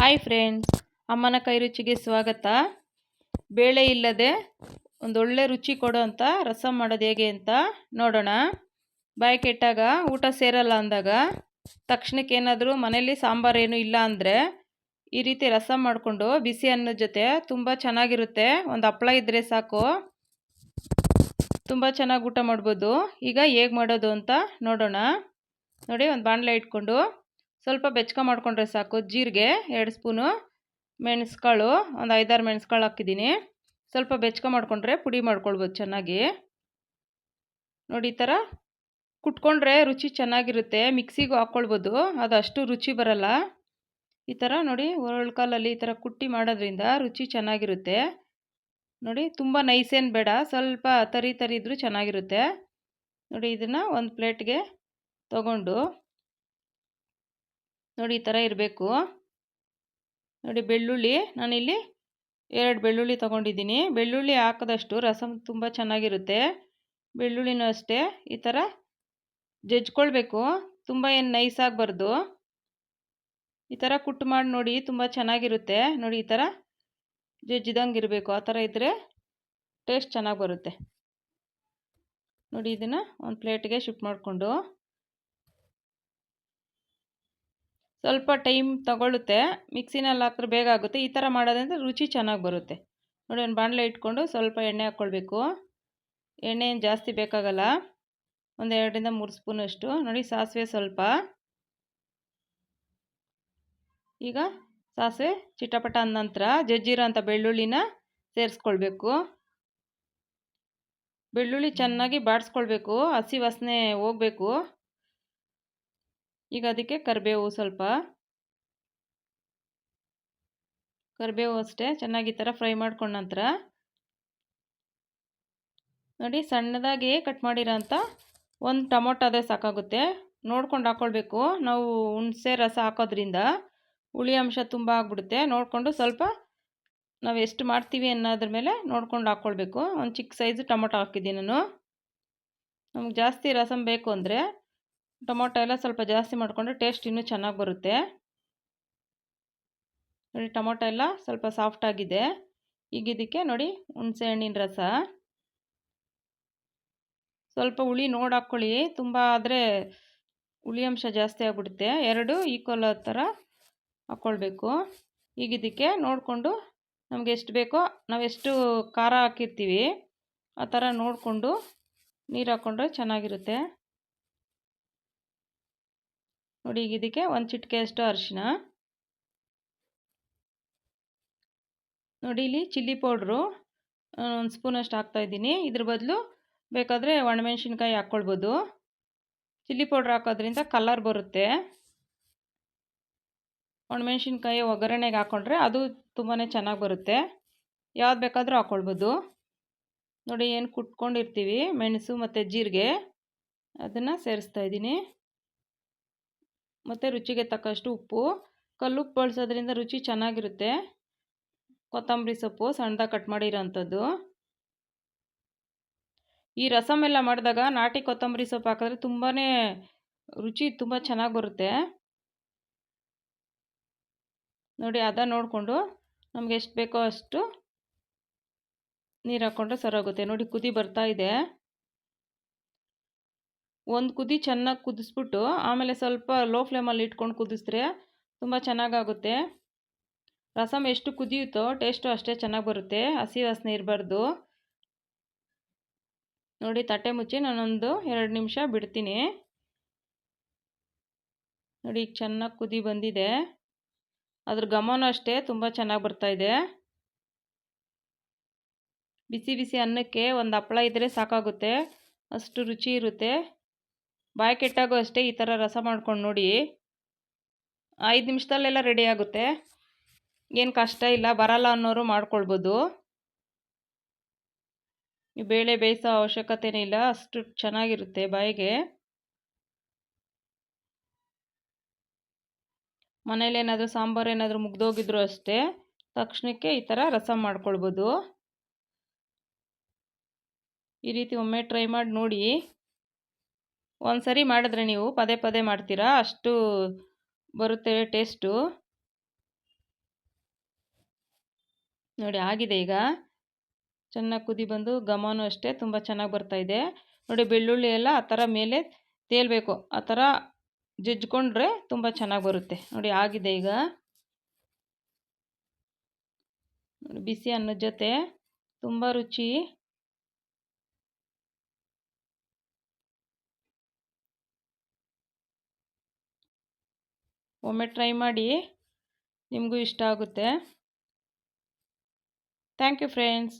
Hi friends ಅಮ್ಮನ ಕೈ ರುಚಿಗೆ ಸ್ವಾಗತ. ಬೇಳೆ ಇಲ್ಲದೆ ಒಂದೊಳ್ಳೆ ರುಚಿ ಕೊಡೋ ಅಂತ, ರಸಂ ಮಾಡೋದು ಹೇಗೆ ಅಂತ ನೋಡೋಣ. ಬಾಯಿ ಕೆಟ್ಟಾಗ, ಊಟ ಸೇರಲ್ಲ ಅಂದಾಗ ತಕ್ಷಣಕ್ಕೆ ಏನಾದರೂ ಮನೇಲಿ ಸಾಂಬಾರು ಏನು ಇಲ್ಲ ಅಂದರೆ ಈ ರೀತಿ ರಸಂ ಮಾಡಿಕೊಂಡು ಬಿಸಿ ಅನ್ನದ ಜೊತೆ ತುಂಬ ಚೆನ್ನಾಗಿರುತ್ತೆ. ಒಂದು ಹಪ್ಪಳ ಇದ್ದರೆ ಸಾಕು. ತುಂಬ ಚೆನ್ನಾಗಿ ಊಟ ಮಾಡ್ಬೋದು. ಈಗ ಹೇಗೆ ಮಾಡೋದು ಅಂತ ನೋಡೋಣ. ನೋಡಿ, ಒಂದು ಬಾಣಲೆ ಇಟ್ಕೊಂಡು ಸ್ವಲ್ಪ ಬೆಚ್ಚಗೆ ಮಾಡಿಕೊಂಡ್ರೆ ಸಾಕು. ಜೀರಿಗೆ ಎರಡು ಸ್ಪೂನು, ಮೆಣಸುಕಾಳು, ಒಂದು ಐದಾರು ಮೆಣಸುಕಾಳು ಹಾಕಿದ್ದೀನಿ. ಸ್ವಲ್ಪ ಬೆಚ್ಚಗೆ ಮಾಡಿಕೊಂಡ್ರೆ ಪುಡಿ ಮಾಡ್ಕೊಳ್ಬೋದು ಚೆನ್ನಾಗಿ. ನೋಡಿ, ಈ ಥರ ಕುಟ್ಕೊಂಡ್ರೆ ರುಚಿ ಚೆನ್ನಾಗಿರುತ್ತೆ. ಮಿಕ್ಸಿಗೂ ಹಾಕ್ಕೊಳ್ಬೋದು, ಅದು ಅಷ್ಟು ರುಚಿ ಬರಲ್ಲ. ಈ ಥರ ನೋಡಿ ಕಾಲಲ್ಲಿ ಈ ಥರ ಕುಟ್ಟಿ ಮಾಡೋದ್ರಿಂದ ರುಚಿ ಚೆನ್ನಾಗಿರುತ್ತೆ. ನೋಡಿ, ತುಂಬ ನೈಸೇನು ಬೇಡ, ಸ್ವಲ್ಪ ತರಿ ತರಿ ಇದ್ದರೂ ಚೆನ್ನಾಗಿರುತ್ತೆ. ನೋಡಿ, ಇದನ್ನು ಒಂದು ಪ್ಲೇಟ್ಗೆ ತಗೊಂಡು ನೋಡಿ ಈ ಥರ ಇರಬೇಕು. ನೋಡಿ ಬೆಳ್ಳುಳ್ಳಿ, ನಾನಿಲ್ಲಿ ಎರಡು ಬೆಳ್ಳುಳ್ಳಿ ತೊಗೊಂಡಿದ್ದೀನಿ. ಬೆಳ್ಳುಳ್ಳಿ ಹಾಕಿದಷ್ಟು ರಸಮ್ ತುಂಬ ಚೆನ್ನಾಗಿರುತ್ತೆ. ಬೆಳ್ಳುಳ್ಳಿನೂ ಅಷ್ಟೇ. ಈ ಥರ ಜಜ್ಕೊಳ್ಬೇಕು. ತುಂಬ ಏನು ನೈಸ್ ಆಗಬಾರ್ದು. ಈ ಥರ ಕುಟ್ಟು ಮಾಡಿ ನೋಡಿ ತುಂಬ ಚೆನ್ನಾಗಿರುತ್ತೆ. ನೋಡಿ ಈ ಥರ ಜಜ್ಜಿದಂಗೆ ಇರಬೇಕು. ಆ ಥರ ಇದ್ದರೆ ಟೇಸ್ಟ್ ಚೆನ್ನಾಗಿ ಬರುತ್ತೆ. ನೋಡಿ ಇದನ್ನು ಒಂದು ಪ್ಲೇಟ್ಗೆ ಶಿಫ್ಟ್ ಮಾಡಿಕೊಂಡು ಸ್ವಲ್ಪ ಟೈಮ್ ತಗೊಳ್ಳುತ್ತೆ ಮಿಕ್ಸಿನಲ್ಲಿ ಹಾಕಿದ್ರೆ ಬೇಗ ಆಗುತ್ತೆ. ಈ ಥರ ಮಾಡೋದ್ರಿಂದ ರುಚಿ ಚೆನ್ನಾಗಿ ಬರುತ್ತೆ. ನೋಡಿ, ಒಂದು ಬಾಣಲೆ ಇಟ್ಕೊಂಡು ಸ್ವಲ್ಪ ಎಣ್ಣೆ ಹಾಕ್ಕೊಳ್ಬೇಕು. ಎಣ್ಣೆ ಏನು ಜಾಸ್ತಿ ಬೇಕಾಗಲ್ಲ. ಒಂದು ಎರಡರಿಂದ ಮೂರು ಸ್ಪೂನಷ್ಟು ನೋಡಿ, ಸಾಸಿವೆ ಸ್ವಲ್ಪ. ಈಗ ಸಾಸಿವೆ ಚಿಟಪಟ ಅಂದ ನಂತರ ಜಜ್ಜಿರೋ ಅಂಥ ಬೆಳ್ಳುಳ್ಳಿನ ಸೇರಿಸ್ಕೊಳ್ಬೇಕು. ಬೆಳ್ಳುಳ್ಳಿ ಚೆನ್ನಾಗಿ ಬಾಡಿಸ್ಕೊಳ್ಬೇಕು. ಹಸಿ ವಾಸನೆ ಹೋಗಬೇಕು. ಈಗ ಅದಕ್ಕೆ ಕರಿಬೇವು ಸ್ವಲ್ಪ. ಕರಿಬೇವು ಅಷ್ಟೇ, ಚೆನ್ನಾಗಿ ಈ ಥರ ಫ್ರೈ ಮಾಡ್ಕೊಂಡ ನಂತರ ನೋಡಿ ಸಣ್ಣದಾಗಿ ಕಟ್ ಮಾಡಿರೋಂಥ ಒಂದು ಟೊಮೊಟೊ ಅದೇ ಸಾಕಾಗುತ್ತೆ. ನೋಡ್ಕೊಂಡು ಹಾಕ್ಕೊಳ್ಬೇಕು ನಾವು ಹುಣಸೆ ರಸ ಹಾಕೋದ್ರಿಂದ ಹುಳಿ ಅಂಶ ತುಂಬ ಆಗಿಬಿಡುತ್ತೆ. ನೋಡಿಕೊಂಡು ಸ್ವಲ್ಪ ನಾವು ಎಷ್ಟು ಮಾಡ್ತೀವಿ ಅನ್ನೋದ್ರ ಮೇಲೆ ನೋಡ್ಕೊಂಡು ಹಾಕ್ಕೊಳ್ಬೇಕು ಒಂದು ಚಿಕ್ಕ ಸೈಜು ಟೊಮೊಟೊ ಹಾಕಿದ್ದೀನಿ ನಾನು. ನಮ್ಗೆ ಜಾಸ್ತಿ ರಸಮ್ ಬೇಕು ಅಂದರೆ ಟೊಮೊಟೊ ಎಲ್ಲ ಸ್ವಲ್ಪ ಜಾಸ್ತಿ ಮಾಡಿಕೊಂಡ್ರೆ ಟೇಸ್ಟ್ ಇನ್ನೂ ಚೆನ್ನಾಗಿ ಬರುತ್ತೆ. ನೋಡಿ ಟೊಮೊಟೊ ಎಲ್ಲ ಸ್ವಲ್ಪ ಸಾಫ್ಟಾಗಿದೆ ಈಗ ಇದಕ್ಕೆ ನೋಡಿ ಹುಣಸೆ ಹಣ್ಣಿನ ರಸ. ಸ್ವಲ್ಪ ಹುಳಿ ನೋಡಿ ಹಾಕ್ಕೊಳ್ಳಿ ತುಂಬ ಆದರೆ ಹುಳಿ ಅಂಶ ಜಾಸ್ತಿ ಆಗಿಬಿಡುತ್ತೆ. ಎರಡು ಈಕ್ವಲ್ ಥರ ಹಾಕ್ಕೊಳ್ಬೇಕು ಈಗ ಇದಕ್ಕೆ ನೋಡಿಕೊಂಡು ನಮಗೆ ಎಷ್ಟು ಬೇಕೋ ನಾವು ಎಷ್ಟು ಖಾರ ಹಾಕಿರ್ತೀವಿ, ಆ ಥರ ನೋಡಿಕೊಂಡು ನೀರು ಹಾಕ್ಕೊಂಡ್ರೆ ಚೆನ್ನಾಗಿರುತ್ತೆ. ನೋಡಿ ಈಗ ಇದಕ್ಕೆ ಒಂದು ಚಿಟಿಕೆಯಷ್ಟು ಅರಿಶಿನ. ನೋಡಿ, ಇಲ್ಲಿ ಚಿಲ್ಲಿ ಪೌಡ್ರು ಒಂದು ಸ್ಪೂನಷ್ಟು ಹಾಕ್ತಾಯಿದ್ದೀನಿ ಇದ್ರ ಬದಲು ಬೇಕಾದರೆ ಒಣಮೆಣ್ಸಿನ್ಕಾಯಿ ಹಾಕ್ಕೊಳ್ಬೋದು. ಚಿಲ್ಲಿ ಪೌಡ್ರ್ ಹಾಕೋದ್ರಿಂದ ಕಲರ್ ಬರುತ್ತೆ. ಒಣಮೆಣ್ಸಿನ್ಕಾಯಿ ಒಗ್ಗರಣೆಗೆ ಹಾಕ್ಕೊಂಡ್ರೆ ಅದು ತುಂಬಾ ಚೆನ್ನಾಗಿ ಬರುತ್ತೆ. ಯಾವ್ದು ಬೇಕಾದರೂ ಹಾಕ್ಕೊಳ್ಬೋದು. ನೋಡಿ, ಏನು ಕುಟ್ಕೊಂಡಿರ್ತೀವಿ, ಮೆಣಸು ಮತ್ತು ಜೀರಿಗೆ. ಅದನ್ನು ಸೇರಿಸ್ತಾ ಇದ್ದೀನಿ. ಮತ್ತು ರುಚಿಗೆ ತಕ್ಕಷ್ಟು ಉಪ್ಪು. ಕಲ್ಲುಪ್ಪು ಬಳಸೋದ್ರಿಂದ ರುಚಿ ಚೆನ್ನಾಗಿರುತ್ತೆ. ಕೊತ್ತಂಬರಿ ಸೊಪ್ಪು ಸಣ್ಣದಾಗಿ ಕಟ್ ಮಾಡಿರೋಂಥದ್ದು. ಈ ರಸಮ್ ಎಲ್ಲ ಮಾಡಿದಾಗ ನಾಟಿ ಕೊತ್ತಂಬರಿ ಸೊಪ್ಪು ಹಾಕಿದ್ರೆ ತುಂಬಾ ರುಚಿ ತುಂಬ ಚೆನ್ನಾಗಿ ಬರುತ್ತೆ. ನೋಡಿ, ಅದ ನೋಡಿಕೊಂಡು ನಮಗೆ ಎಷ್ಟು ಬೇಕೋ ಅಷ್ಟು ನೀರು ಹಾಕ್ಕೊಂಡ್ರೆ ಸರೋಗುತ್ತೆ ನೋಡಿ, ಕುದಿ ಬರ್ತಾ ಇದೆ. ಒಂದು ಕುದಿ ಚೆನ್ನಾಗಿ ಕುದಿಸ್ಬಿಟ್ಟು, ಆಮೇಲೆ ಸ್ವಲ್ಪ ಲೋ ಫ್ಲೇಮಲ್ಲಿ ಇಟ್ಕೊಂಡು ಕುದಿಸಿದ್ರೆ ತುಂಬ ಚೆನ್ನಾಗಾಗುತ್ತೆ. ರಸಮ್ ಎಷ್ಟು ಕುದಿಯುತ್ತೋ ಟೇಸ್ಟು ಅಷ್ಟೇ ಚೆನ್ನಾಗಿ ಬರುತ್ತೆ, ಹಸಿ ವಾಸನೆ ಇರಬಾರ್ದು. ನೋಡಿ, ತಟ್ಟೆ ಮುಚ್ಚಿ ನಾನೊಂದು ಎರಡು ನಿಮಿಷ ಬಿಡ್ತೀನಿ. ನೋಡಿ, ಈಗ ಚೆನ್ನಾಗಿ ಕುದಿ ಬಂದಿದೆ. ಅದ್ರ ಗಮನ ಅಷ್ಟೇ ತುಂಬ ಚೆನ್ನಾಗಿ ಬರ್ತಾಯಿದೆ ಬಿಸಿ ಬಿಸಿ ಅನ್ನಕ್ಕೆ ಒಂದು ಹಪ್ಪಳ ಇದ್ದರೆ ಸಾಕಾಗುತ್ತೆ, ಅಷ್ಟು ರುಚಿ ಇರುತ್ತೆ. ಬಾಯಿ ಕೆಟ್ಟಾಗೂ ಅಷ್ಟೇ ಈ ಥರ ರಸ ಮಾಡ್ಕೊಂಡು ನೋಡಿ. ಐದು ನಿಮಿಷದಲ್ಲೆಲ್ಲ ರೆಡಿ ಆಗುತ್ತೆ. ಏನು ಕಷ್ಟ ಇಲ್ಲ, ಬರಲ್ಲ ಅನ್ನೋರು ಮಾಡ್ಕೊಳ್ಬೋದು. ಬೇಳೆ ಬೇಯಿಸೋ ಅವಶ್ಯಕತೆನೇ ಇಲ್ಲ, ಅಷ್ಟು ಚೆನ್ನಾಗಿರುತ್ತೆ ಬಾಯಿಗೆ. ಮನೇಲಿ ಏನಾದರೂ ಸಾಂಬಾರು ಏನಾದರೂ ಮುಗ್ದೋಗಿದ್ರು ಅಷ್ಟೇ, ತಕ್ಷಣಕ್ಕೆ ಈ ಥರ ರಸ ಮಾಡ್ಕೊಳ್ಬೋದು. ಈ ರೀತಿ ಒಮ್ಮೆ ಟ್ರೈ ಮಾಡಿ ನೋಡಿ. ಒಂದು ಸರಿ ಮಾಡಿದ್ರೆ ನೀವು ಪದೇ ಪದೇ ಮಾಡ್ತೀರಾ? ಅಷ್ಟು ಬರುತ್ತೆ ಟೇಸ್ಟು. ನೋಡಿ ಆಗಿದೆ ಈಗ. ಚೆನ್ನಾಗಿ ಕುದಿ ಬಂದು ಘಮನೂ ಅಷ್ಟೇ, ತುಂಬ ಚೆನ್ನಾಗಿ ಬರ್ತಾಯಿದೆ ನೋಡಿ ಬೆಳ್ಳುಳ್ಳಿ ಎಲ್ಲ ಆ ಥರ ಮೇಲೆ ತೇಲಬೇಕು. ಆ ಥರ ಜಜ್ಜಿಕೊಂಡ್ರೆ ತುಂಬ ಚೆನ್ನಾಗಿ ಬರುತ್ತೆ. ನೋಡಿ ಆಗಿದೆ ಈಗ. ನೋಡಿ ಬಿಸಿ ಅನ್ನದ ಜೊತೆ ತುಂಬ ರುಚಿ. ಒಮ್ಮೆ ಟ್ರೈ ಮಾಡಿ ನಿಮಗೂ ಇಷ್ಟ ಆಗುತ್ತೆ. Thank you friends